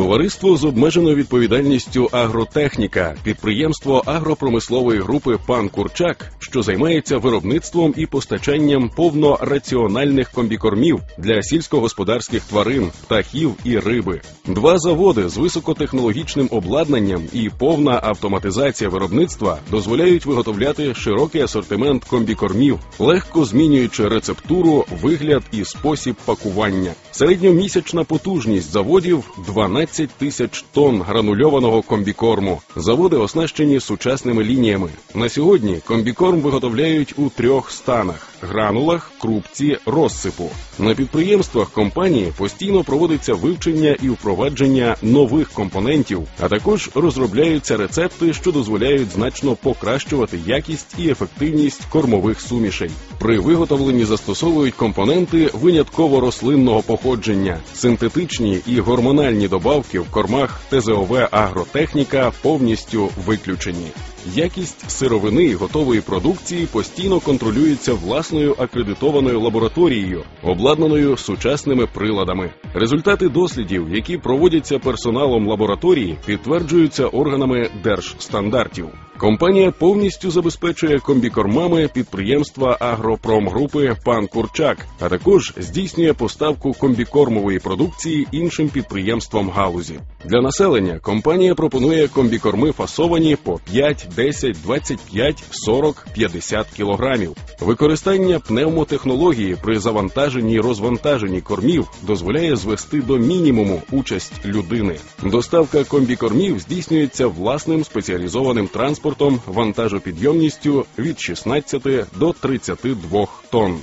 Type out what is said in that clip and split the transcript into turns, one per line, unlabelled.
Товариство з обмеженою відповідальністю Агротехніка, підприємство агропромислової групи Пан Курчак, що займається виробництвом і постачанням повнораціональних комбікормів для сільськогосподарських тварин, птахів і риби. Два заводи з високотехнологічним обладнанням і повна автоматизація виробництва дозволяють виготовляти широкий асортимент комбікормів, легко змінюючи рецептуру, вигляд і спосіб пакування. Середньомісячна потужність заводів 12 тисяч тонн гранульованого комбікорму. Заводи оснащені сучасними лініями. На сьогодні комбікорм виготовляють у трьох станах: гранулах, крупці, розсипу. На підприємствах компанії постійно проводиться вивчення і впровадження нових компонентів, а також розробляються рецепти, що дозволяють значно покращувати якість і ефективність кормових сумішей. При виготовленні застосовують компоненти винятково рослинного походження, синтетичні і гормональні добавки в кормах ТЗОВ агротехніка повністю виключені. Якість сировини і готової продукції постійно контролюється власною акредитованою лабораторією, обладнаною сучасними приладами. Результати дослідів, які проводяться персоналом лабораторії, підтверджуються органами держстандартів. Компанія повністю забезпечує комбікормами підприємства агропромгрупи Пан Курчак, а також здійснює поставку комбікормової продукції іншим підприємствам галузі. Для населення компанія пропонує комбікорми фасовані по 5, 10, 25, 40, 50 кілограмів. Використання пневмотехнології при завантаженні і розвантаженні кормів дозволяє звести до мінімуму участь людини. Доставка комбікормів здійснюється власним спеціалізованим транспортом вантажопідйомністю від 16 до 32 тонн.